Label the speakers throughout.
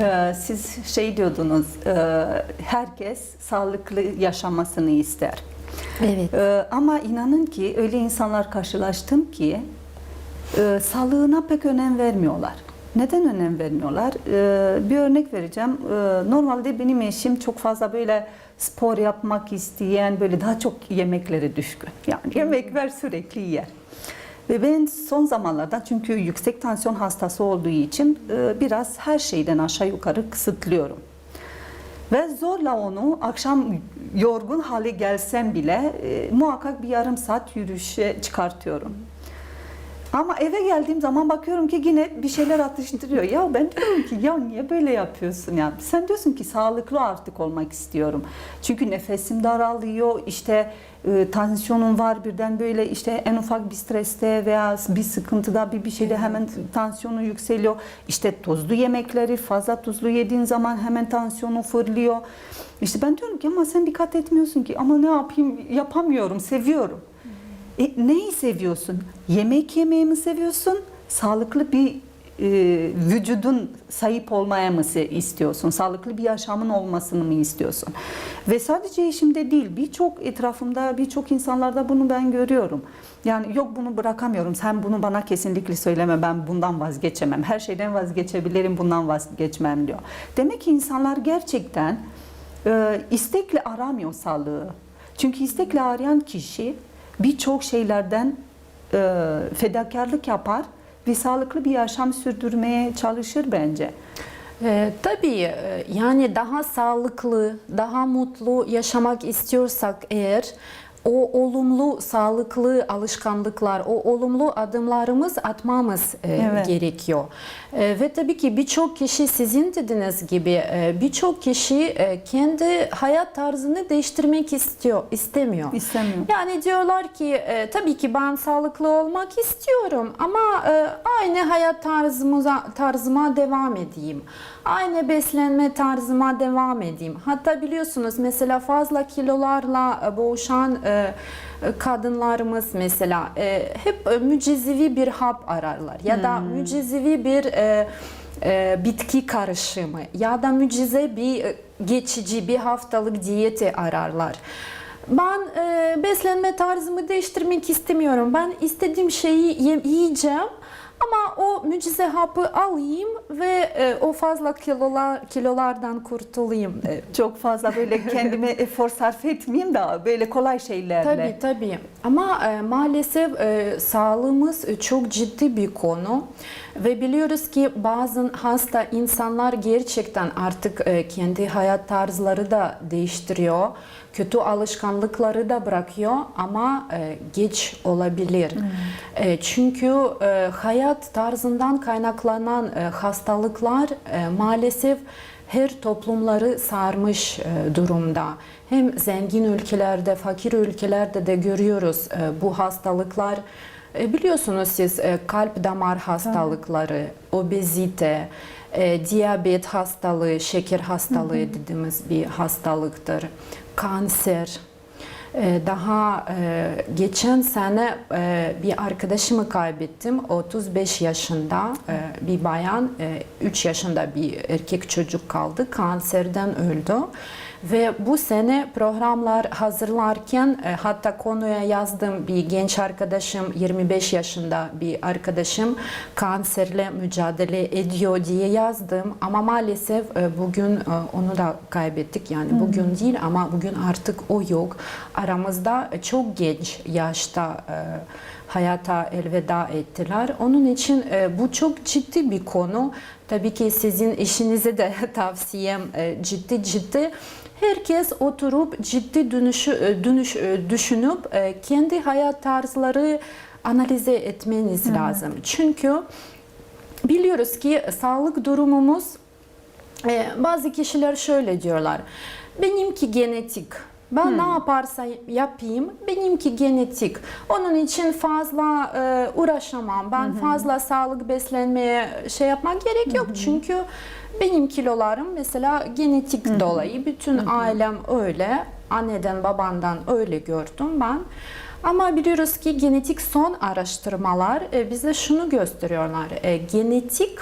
Speaker 1: Ee, Siz şey diyordunuz, e, herkes sağlıklı yaşamasını ister.
Speaker 2: Evet.
Speaker 1: Ee, Ama inanın ki öyle insanlar karşılaştım ki e, sağlığına pek önem vermiyorlar. Neden önem vermiyorlar? Ee, Bir örnek vereceğim. Normalde benim eşim çok fazla böyle spor yapmak isteyen, böyle daha çok yemeklere düşkün. Yani yemek ver sürekli yer. Ve ben son zamanlarda çünkü yüksek tansiyon hastası olduğu için e, biraz her şeyden aşağı yukarı kısıtlıyorum. Ve zorla onu akşam yorgun hale gelsem bile e, muhakkak bir yarım saat yürüyüşe çıkartıyorum. Ama eve geldiğim zaman bakıyorum ki yine bir şeyler atıştırıyor. Ya ben diyorum ki ya niye böyle yapıyorsun ya? Sen diyorsun ki sağlıklı artık olmak istiyorum. Çünkü nefesim daralıyor. işte e, tansiyonum var birden böyle işte en ufak bir streste veya bir sıkıntıda bir bir şeyde hemen tansiyonu yükseliyor. İşte tuzlu yemekleri fazla tuzlu yediğin zaman hemen tansiyonu fırlıyor. İşte ben diyorum ki ama sen dikkat etmiyorsun ki ama ne yapayım yapamıyorum seviyorum. E, neyi seviyorsun? Yemek yemeyi mi seviyorsun? Sağlıklı bir e, vücudun sahip olmaya mı istiyorsun? Sağlıklı bir yaşamın olmasını mı istiyorsun? Ve sadece eşimde değil, birçok etrafımda, birçok insanlarda bunu ben görüyorum. Yani yok bunu bırakamıyorum, sen bunu bana kesinlikle söyleme, ben bundan vazgeçemem. Her şeyden vazgeçebilirim, bundan vazgeçmem diyor. Demek ki insanlar gerçekten e, istekle aramıyor sağlığı. Çünkü istekle arayan kişi birçok şeylerden e, fedakarlık yapar ve sağlıklı bir yaşam sürdürmeye çalışır bence.
Speaker 2: Ee, tabii e, yani daha sağlıklı, daha mutlu yaşamak istiyorsak eğer o olumlu sağlıklı alışkanlıklar, o olumlu adımlarımız atmamız e,
Speaker 1: Evet.
Speaker 2: gerekiyor. E, ve tabii ki birçok kişi sizin dediğiniz gibi e, birçok kişi e, kendi hayat tarzını değiştirmek istiyor, istemiyor.
Speaker 1: İstemiyor.
Speaker 2: Yani diyorlar ki e, tabii ki ben sağlıklı olmak istiyorum ama e, aynı hayat tarzımıza tarzıma devam edeyim. Aynı beslenme tarzıma devam edeyim. Hatta biliyorsunuz mesela fazla kilolarla boğuşan e, kadınlarımız mesela e, hep e, mücizevi bir hap ararlar ya da mücizevi bir e, e, bitki karışımı ya da mucize bir e, geçici bir haftalık diyeti ararlar. Ben e, beslenme tarzımı değiştirmek istemiyorum. Ben istediğim şeyi ye- yiyeceğim ama o mucize hapı alayım ve e, o fazla kilolar kilolardan kurtulayım. E,
Speaker 1: Çok fazla böyle kendime efor sarf etmeyeyim da böyle kolay şeylerle.
Speaker 2: Tabii tabii. Ama e, maalesef e, sağlığımız e, çok ciddi bir konu ve biliyoruz ki bazı hasta insanlar gerçekten artık e, kendi hayat tarzları da değiştiriyor. Kötü alışkanlıkları da bırakıyor ama e, geç olabilir. E, çünkü hayat tarzından kaynaklanan hastalıklar maalesef her toplumları sarmış durumda. Hem zengin ülkelerde, fakir ülkelerde de görüyoruz bu hastalıklar. E, Biliyorsunuz siz e, kalp damar hastalıkları, obezite, e, diyabet hastalığı, şeker hastalığı dediğimiz bir hastalıktır. Kanser. E, Daha e, geçen sene e, bir arkadaşımı kaybettim. 35 yaşında e, bir bayan, 3 yaşında bir erkek çocuk kaldı. Kanserden öldü. Ve bu sene programlar hazırlarken e, hatta konuya yazdım bir genç arkadaşım 25 yaşında bir arkadaşım kanserle mücadele ediyor diye yazdım. Ama maalesef e, bugün e, onu da kaybettik. Yani bugün değil ama bugün artık o yok. Aramızda çok genç yaşta e, hayata elveda ettiler. Onun için e, bu çok ciddi bir konu. Tabii ki sizin işinize de tavsiyem e, ciddi ciddi. Herkes oturup ciddi dönüşü, e, dönüş e, düşünüp e, kendi hayat tarzları analize etmeniz lazım. Çünkü biliyoruz ki sağlık durumumuz e, bazı kişiler şöyle diyorlar. Benimki genetik. Ben hmm. ne yaparsa yapayım benimki genetik. Onun için fazla e, uğraşamam. Ben hmm. fazla sağlık beslenmeye şey yapmak gerek yok. Hmm. Çünkü benim kilolarım mesela genetik hmm. dolayı. Bütün hmm. ailem öyle. Anneden babandan öyle gördüm ben. Ama biliyoruz ki genetik son araştırmalar e, bize şunu gösteriyorlar. E, genetik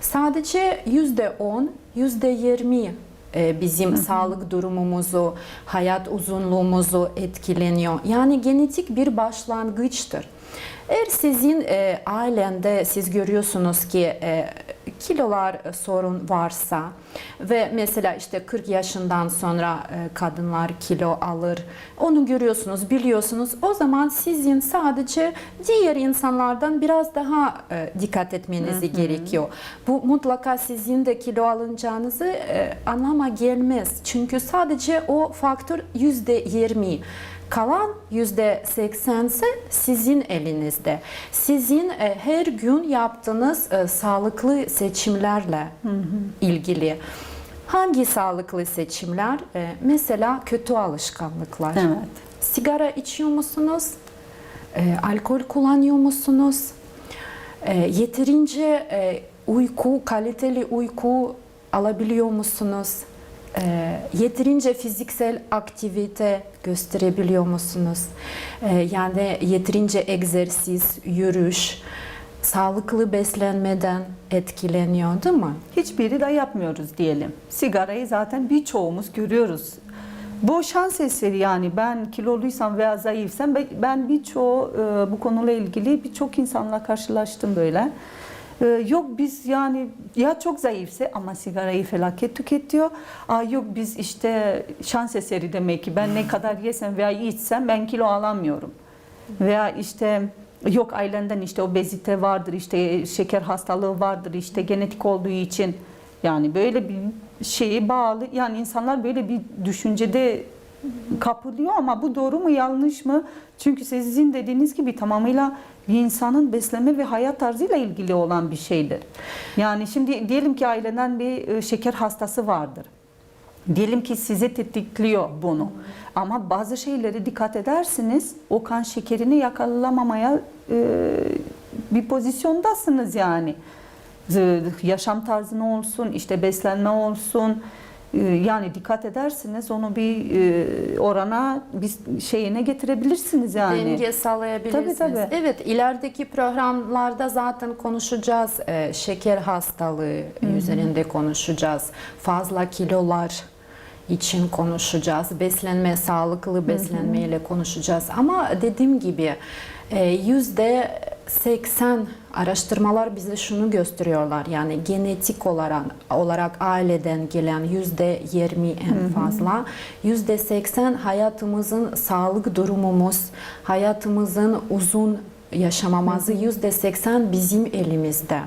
Speaker 2: sadece %10, %20 e, bizim Hı -hı. sağlık durumumuzu, hayat uzunluğumuzu etkileniyor. Yani genetik bir başlangıçtır. Eğer sizin e, ailende siz görüyorsunuz ki e, kilolar e, sorun varsa ve mesela işte 40 yaşından sonra e, kadınlar kilo alır. Onu görüyorsunuz, biliyorsunuz. O zaman sizin sadece diğer insanlardan biraz daha e, dikkat etmeniz gerekiyor. Bu mutlaka sizin de kilo alınacağınızı anlama gelmez. Çünkü sadece o faktör %20. Kalan yüzde seksense sizin elinizde. Sizin her gün yaptığınız sağlıklı seçimlerle ilgili. Hangi sağlıklı seçimler? E, mesela kötü alışkanlıklar.
Speaker 1: Evet.
Speaker 2: Sigara içiyor musunuz? E, alkol kullanıyor musunuz? E, yeterince e, uyku, kaliteli uyku alabiliyor musunuz? E, yeterince fiziksel aktivite gösterebiliyor musunuz? E, yani yeterince egzersiz, yürüyüş, sağlıklı beslenmeden etkileniyor değil mi?
Speaker 1: Hiçbiri de yapmıyoruz diyelim. Sigarayı zaten birçoğumuz görüyoruz. Bu şans eseri yani ben kiloluysam veya zayıfsam ben- birçoğu e, bu konuyla ilgili birçok insanla karşılaştım böyle. E, yok biz yani ya çok zayıfse ama sigarayı felaket tüketiyor. Aa, yok biz işte şans eseri demek ki ben ne kadar yesem veya içsem ben kilo alamıyorum. Veya işte yok ailenden işte obezite vardır, işte şeker hastalığı vardır, işte genetik olduğu için yani böyle bir şeye bağlı yani insanlar böyle bir düşüncede kapılıyor ama bu doğru mu yanlış mı? Çünkü sizin dediğiniz gibi tamamıyla bir insanın beslenme ve hayat tarzıyla ilgili olan bir şeydir. Yani şimdi diyelim ki aileden bir e, şeker hastası vardır. Diyelim ki sizi tetikliyor bunu. Ama bazı şeyleri dikkat edersiniz o kan şekerini yakalamamaya e, bir pozisyondasınız yani. Z- Yaşam tarzını olsun, işte beslenme olsun. e, Yani dikkat edersiniz onu bir e, orana bir şeyine getirebilirsiniz yani.
Speaker 2: Denge sağlayabilirsiniz.
Speaker 1: Tabii, tabii.
Speaker 2: Evet, ilerideki programlarda zaten konuşacağız. Ee, şeker hastalığı üzerinde konuşacağız. Fazla kilolar için konuşacağız. Beslenme, sağlıklı beslenmeyle konuşacağız. Ama dediğim gibi e, yüzde 80 araştırmalar bize şunu gösteriyorlar. Yani genetik olarak olarak aileden gelen yüzde 20 en fazla. Yüzde 80 hayatımızın sağlık durumumuz, hayatımızın uzun yaşamamızı yüzde 80 bizim elimizde.